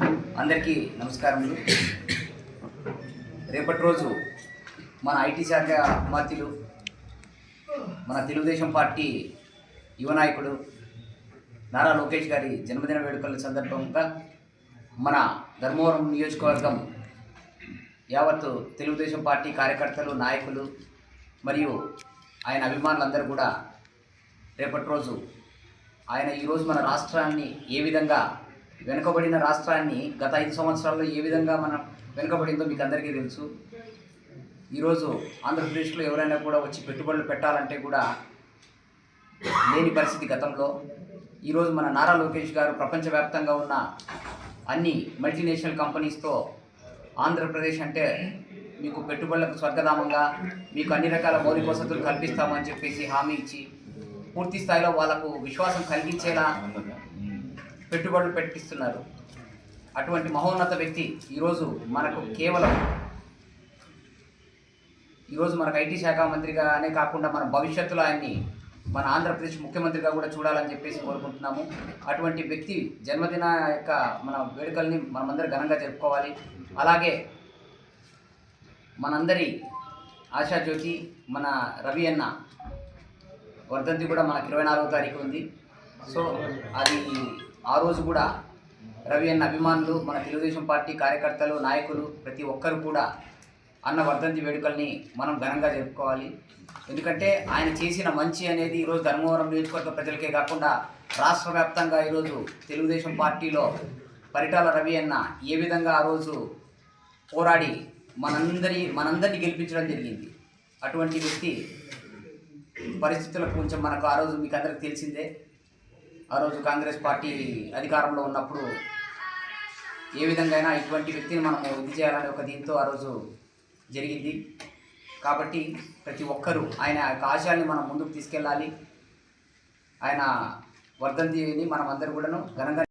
అందరికీ నమస్కారములు. రేపటి రోజు మన ఐటీ శాఖ మంత్రులు మన తెలుగుదేశం పార్టీ యువ నాయకుడు నారా లోకేష్ గారి జన్మదిన వేడుకల సందర్భంగా మన ధర్మవరం నియోజకవర్గం యావత్తు తెలుగుదేశం పార్టీ కార్యకర్తలు నాయకులు మరియు ఆయన అభిమానులందరూ కూడా రేపటి రోజు ఆయన ఈరోజు మన రాష్ట్రాన్ని ఏ విధంగా వెనుకబడిన రాష్ట్రాన్ని గత ఐదు సంవత్సరాల్లో ఏ విధంగా మనం వెనుకబడిందో మీకు అందరికీ తెలుసు. ఈరోజు ఆంధ్రప్రదేశ్లో ఎవరైనా కూడా వచ్చి పెట్టుబడులు పెట్టాలంటే కూడా లేని పరిస్థితి గతంలో. ఈరోజు మన నారా లోకేష్ గారు ప్రపంచవ్యాప్తంగా ఉన్న అన్ని మల్టీనేషనల్ కంపెనీస్తో ఆంధ్రప్రదేశ్ అంటే మీకు పెట్టుబడులకు స్వర్గధామంగా మీకు అన్ని రకాల మౌలిక వసతులు కల్పిస్తామని చెప్పేసి హామీ ఇచ్చి పూర్తి స్థాయిలో వాళ్ళకు విశ్వాసం కలిగించేలా పెట్టుబడులు పెట్టిస్తున్నారు. అటువంటి మహోన్నత వ్యక్తి ఈరోజు మనకు కేవలం ఈరోజు మనకు ఐటీ శాఖ మంత్రిగానే కాకుండా మన భవిష్యత్తులో ఆయన్ని మన ఆంధ్రప్రదేశ్ ముఖ్యమంత్రిగా కూడా చూడాలని చెప్పేసి కోరుకుంటున్నాము. అటువంటి వ్యక్తి జన్మదిన యొక్క మన వేడుకల్ని మనమందరం ఘనంగా జరుపుకోవాలి. అలాగే మనందరి ఆశాజ్యోతి మన రవి అన్న వర్ధంతి కూడా మనకు ఇరవై నాలుగో తారీఖు ఉంది. సో అది ఆ రోజు కూడా రవి అన్న అభిమానులు మన తెలుగుదేశం పార్టీ కార్యకర్తలు నాయకులు ప్రతి ఒక్కరు కూడా అన్న వర్ధంతి వేడుకల్ని మనం ఘనంగా జరుపుకోవాలి. ఎందుకంటే ఆయన చేసిన మంచి అనేది ఈరోజు ధర్మవరం నియోజకవర్గ ప్రజలకే కాకుండా రాష్ట్ర వ్యాప్తంగా ఈరోజు తెలుగుదేశం పార్టీలో పరిటాల రవి అన్న ఏ విధంగా ఆ రోజు పోరాడి మనందరి మనందరినీ గెలిపించడం జరిగింది. అటువంటి వ్యక్తి పరిస్థితులకు కొంచెం మనకు ఆ రోజు మీకు అందరికి తెలిసిందే. ఆ రోజు కాంగ్రెస్ పార్టీ అధికారంలో ఉన్నప్పుడు ఏ విధంగా అయినా ఇటువంటి వ్యక్తిని మనం ఇది చేయాలనే ఒక దీంతో ఆ రోజు జరిగింది. కాబట్టి ప్రతి ఒక్కరూ ఆయన యొక్క మనం ముందుకు తీసుకెళ్ళాలి. ఆయన వర్ధంతిని మనం అందరూ కూడాను ఘనంగా